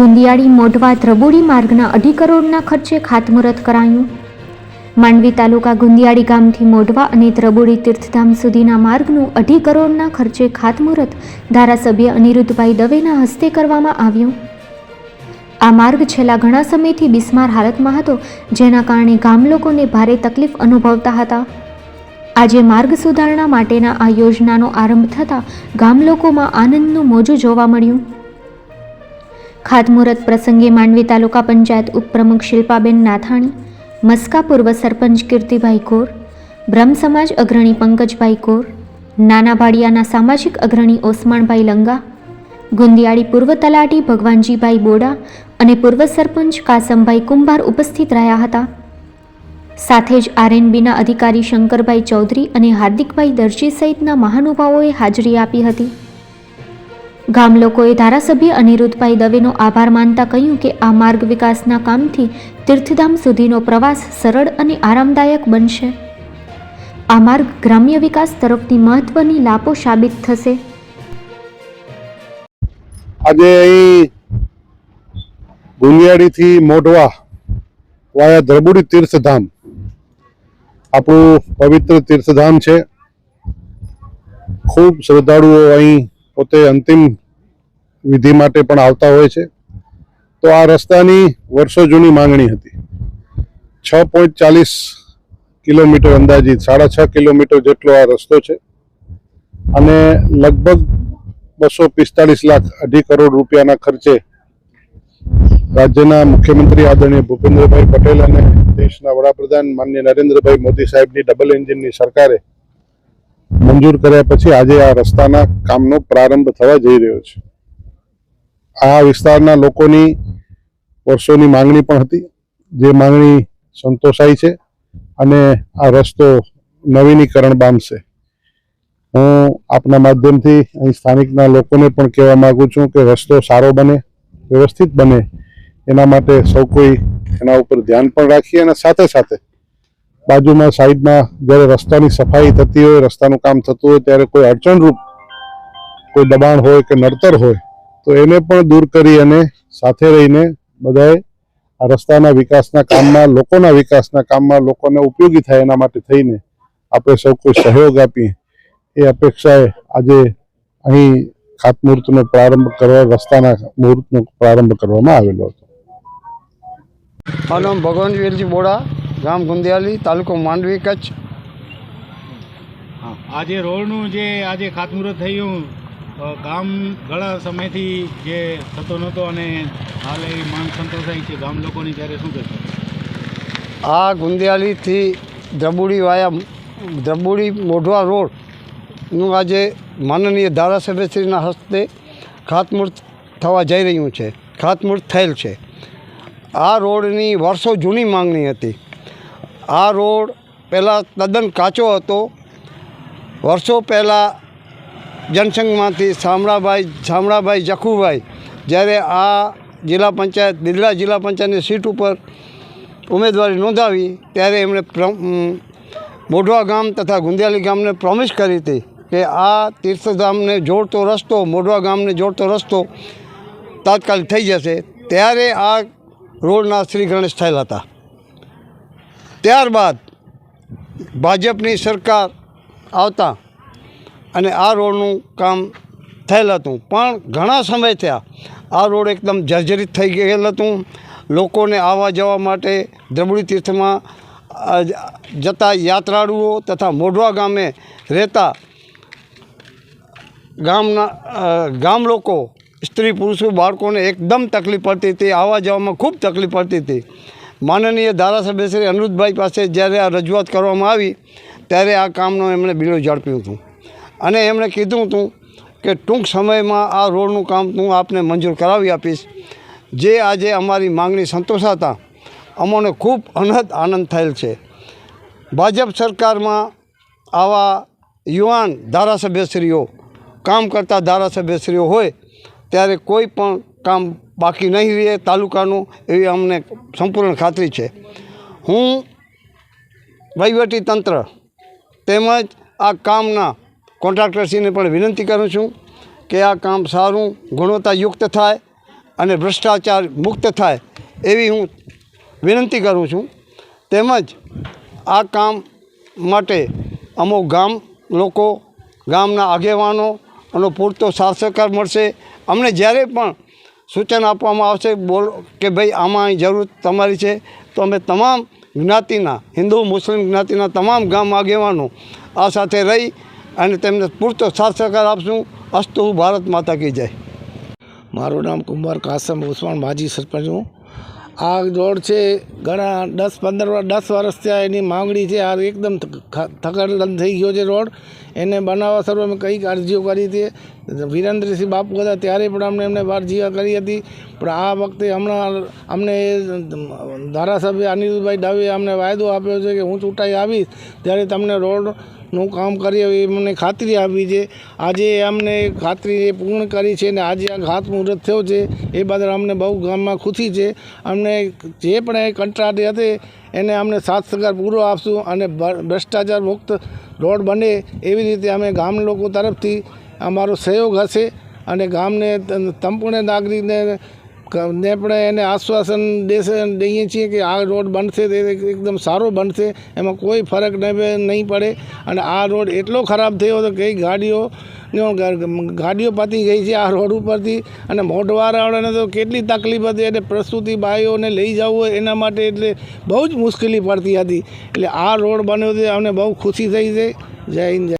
ગુંદિયાળી, મોઢવા, ધ્રબુડી માર્ગના અઢી કરોડના ખર્ચે ખાતમુહૂર્ત કરાયું. માંડવી તાલુકા ગુંદિયાળી ગામથી મોઢવા અને ધ્રબુડી તીર્થધામ સુધીના માર્ગનું અઢી કરોડના ખર્ચે ખાતમુહૂર્ત ધારાસભ્ય અનિરુદ્ધભાઈ દવેના હસ્તે કરવામાં આવ્યું. આ માર્ગ છેલ્લા ઘણા સમયથી બિસ્માર હાલતમાં હતો, જેના કારણે ગામ લોકોને ભારે તકલીફ અનુભવતા હતા. આજે માર્ગ સુધારણા માટેના આ યોજનાનો આરંભ થતાં ગામ લોકોમાં આનંદનું મોજું જોવા મળ્યું. ખાતમુહૂર્ત પ્રસંગે માંડવી તાલુકા પંચાયત ઉપપ્રમુખ શિલ્પાબેન નાથાણી, મસ્કા પૂર્વ સરપંચ કીર્તિભાઈ કોર બ્રહ્મ સમાજ અગ્રણી પંકજભાઈ કોર નાના ભાડિયાના સામાજિક અગ્રણી ઓસમાણભાઈ લંગા, ગુંદિયાળી પૂર્વ તલાટી ભગવાનજીભાઈ બોડા અને પૂર્વ સરપંચ કાસમભાઈ કુંભાર ઉપસ્થિત રહ્યા હતા. સાથે જ આરએનબીના અધિકારી શંકરભાઈ ચૌધરી અને હાર્દિકભાઈ દરજી સહિતના મહાનુભાવોએ હાજરી આપી હતી. ગામ લોકોએ ધારાસભ્ય અનિરુદ્ધભાઈ દવેનો આભાર માનતા કહ્યું કે આ માર્ગ વિકાસના કામથી તીર્થધામ સુધીનો પ્રવાસ સરળ અને આરામદાયક બનશે. આ માર્ગ ગ્રામ્ય વિકાસ તરફની મહત્વની લાપો સાબિત થશે. આજે અહીં મોઢવા વાયા ધ્રબુડી તીર્થધામ. આપણું પવિત્ર તીર્થધામ છે. ખૂબ શ્રદ્ધાળુઓ અહીં પોતે અંતિમ વિધિ માટે પણ આવતા હોય છે. તો આ રસ્તાની વર્ષો જૂની માંગણી હતી. છ પોઈન્ટ ચાલીસ કિલોમીટર અંદાજિત, સાડા છ કિલોમીટર જેટલો આ રસ્તો છે. અને લગભગ બસો પિસ્તાળીસ લાખ અઢી કરોડ રૂપિયાના ખર્ચે રાજ્યના મુખ્યમંત્રી આદરણીય ભૂપેન્દ્રભાઈ પટેલ અને દેશના વડાપ્રધાન માન્ય નરેન્દ્રભાઈ મોદી સાહેબની ડબલ એન્જિનની સરકારે મંજૂર કર્યા પછી આજે આ રસ્તાના કામનો પ્રારંભ થવા જઈ રહ્યો છે. આ વિસ્તારના લોકોની વર્ષોની માંગણી પણ હતી. જે માંગણી સંતોષાઈ છે અને આ રસ્તો નવીનીકરણ પામશે હું આપના માધ્યમથી અહીં સ્થાનિકના લોકોને પણ કહેવા માગું છું કે રસ્તો સારો બને, વ્યવસ્થિત બને. એના માટે સૌ કોઈ એના ઉપર ધ્યાન પણ રાખીએ અને સાથે સાથે બાજુમાં, સાઈડમાં જ્યારે રસ્તાની સફાઈ થતી હોય, રસ્તાનું કામ થતું હોય, ત્યારે કોઈ અડચણરૂપ કોઈ દબાણ હોય કે નડતર હોય, તો એને પણ દૂર કરી અને સાથે રહીને બધાએ આ રસ્તાના વિકાસના કામમાં, લોકોના વિકાસના કામમાં લોકોને ઉપયોગી થાય એના માટે થઈને આપણે સૌ કોઈ સહયોગ આપીએ. એ અપેક્ષાએ આજે અહીં ખાતમુહૂર્તનો પ્રારંભ કરવા, રસ્તાના મુહૂર્તનો પ્રારંભ કરવામાં આવેલો હતો. ભગવાન વીરજી બોડા. ગામ ગુંદિયાલી તાલુકો માંડવી કચ્છ. હા આજે રોડનું જે આજે ખાતમુહૂર્ત થયું ગામ ઘણા સમયથી જે થતો નહોતો અને હાલ એ માંગ સંતોષાઈ છે. ગામ લોકોની ત્યારે શું કહેશો આ ગુંદિયાલીથી દ્રબુડી વાયા દ્રબુડી મોઢવા રોડનું આજે માનનીય ધારાસભ્યશ્રીના હસ્તે ખાતમુહૂર્ત થવા જઈ રહ્યું છે. ખાતમુહૂર્ત થયેલ છે. આ રોડની વર્ષો જૂની માંગણી હતી. આ રોડ પહેલાં તદ્દન કાચો હતો. વર્ષો પહેલાં જનસંઘમાંથી શામળાભાઈ શામળાભાઈ જખુભાઈ જ્યારે આ જિલ્લા પંચાયત બિરલા જિલ્લા પંચાયતની સીટ ઉપર ઉમેદવારી નોંધાવી ત્યારે એમણે મોઢવા ગામ તથા ગુંદિયાલી ગામને પ્રોમિસ કરી હતી કે આ તીર્થધામને જોડતો રસ્તો, મોઢવા ગામને જોડતો રસ્તો તાત્કાલિક થઈ જશે. ત્યારે આ રોડના શ્રી ગણેશ થયેલા હતા. ત્યારબાદ ભાજપની સરકાર આવતા અને આ રોડનું કામ થયેલ હતું. પણ ઘણા સમય થયા આ રોડ એકદમ જર્જરિત થઈ ગયેલ હતું. લોકોને આવવા જવા માટે દ્રબડી તીર્થમાં જતા યાત્રાળુઓ તથા મોઢવા ગામે રહેતા ગામના ગામ લોકો, સ્ત્રી પુરુષો, બાળકોને એકદમ તકલીફ પડતી હતી, આવવા જવામાં ખૂબ તકલીફ પડતી હતી. માનનીય ધારાસભ્ય શ્રી અનિરુદ્ધભાઈ પાસે જ્યારે આ રજૂઆત કરવામાં આવી, ત્યારે આ કામનો એમણે બીડો ઝડપ્યું હતું. અને એમણે કીધું હતું કે ટૂંક સમયમાં આ રોડનું કામ હું આપને મંજૂર કરાવી આપીશ. જે આજે અમારી માંગણી સંતોષાતા અમોને ખૂબ અનહદ આનંદ થયેલ છે. ભાજપ સરકારમાં આવા યુવાન ધારાસભ્યશ્રીઓ, કામ કરતા ધારાસભ્યશ્રીઓ હોય, ત્યારે કોઈ પણ કામ બાકી નહીં રહે તાલુકાનું, એવી અમને સંપૂર્ણ ખાતરી છે. હું વહીવટી તંત્ર તેમજ આ કામના કોન્ટ્રાક્ટરશ્રીને પણ વિનંતી કરું છું કે આ કામ સારું, ગુણવત્તાયુક્ત થાય અને ભ્રષ્ટાચાર મુક્ત થાય એવી હું વિનંતી કરું છું. તેમજ આ કામ માટે અમુક ગામ લોકો, ગામના આગેવાનો અને પૂરતો સાથ સહકાર મળશે. અમને જ્યારે પણ સૂચન આપવામાં આવશે, બોલ કે ભાઈ આમાં અહીં જરૂર તમારી છે. તો અમે તમામ જ્ઞાતિના, હિન્દુ, મુસ્લિમ જ્ઞાતિના તમામ ગામ આગેવાનો આ સાથે રહી અને તેમને પૂરતો સાથ સહકાર આપશું. અસ્તુ ભારત માતા કી જય. મારું નામ કુંભાર કાસમ ઉસ્માન, માજી સરપંચ હું. આ રોડ છે ઘણા દસ, પંદર દસ વર્ષ થયા એની માંગણી છે. આ એકદમ થકડલન થઈ ગયો છે રોડ એને બનાવવા સર્વે અમે કંઈક અરજીઓ કરી હતી? વિરેન્દ્રસિંહ બાપુ હતા, ત્યારે પણ અમને એમને અરજીઓ કરી હતી. પણ આ વખતે હમણાં અમને ધારાસભ્ય અનિરુદ્ધભાઈ દવે અમને વાયદો આપ્યો છે કે હું ચૂંટાઈ આવીશ, ત્યારે તમને રોડનું કામ કરીએ એ મને ખાતરી આપી છે. આજે અમને ખાતરી પૂર્ણ કરી છે અને આજે આ ખાતમુહૂર્ત થયો છે. એ બદલ અમને બહુ ગામમાં ખુશી છે. અમને જે પણ એ કંટ્રાટી હતી એને અમને સાથ સહકાર પૂરો આપશું અને ભ્રષ્ટાચાર મુક્ત રોડ બને એવી રીતે અમે ગામ લોકો તરફથી અમારો સહયોગ હશે અને ગામને સંપૂર્ણ નાગરિકને ને પણ એને આશ્વાસન દેશે દઈએ છીએ કે આ રોડ બનશે તે એકદમ સારો બનશે, એમાં કોઈ ફરક નહીં પડે. અને આ રોડ એટલો ખરાબ થયો હતો કે ગાડીઓ ગાડીઓ પતી ગઈ છે આ રોડ ઉપરથી. અને મોઢવાળાને તો કેટલી તકલીફ હતી એટલે પ્રસૂતિ બાઈઓને લઈ જવું હોય એના માટે એટલે બહુ જ મુશ્કેલી પડતી હતી. એટલે આ રોડ બન્યો છે, અમને બહુ ખુશી થઈ છે. જય હિન્દ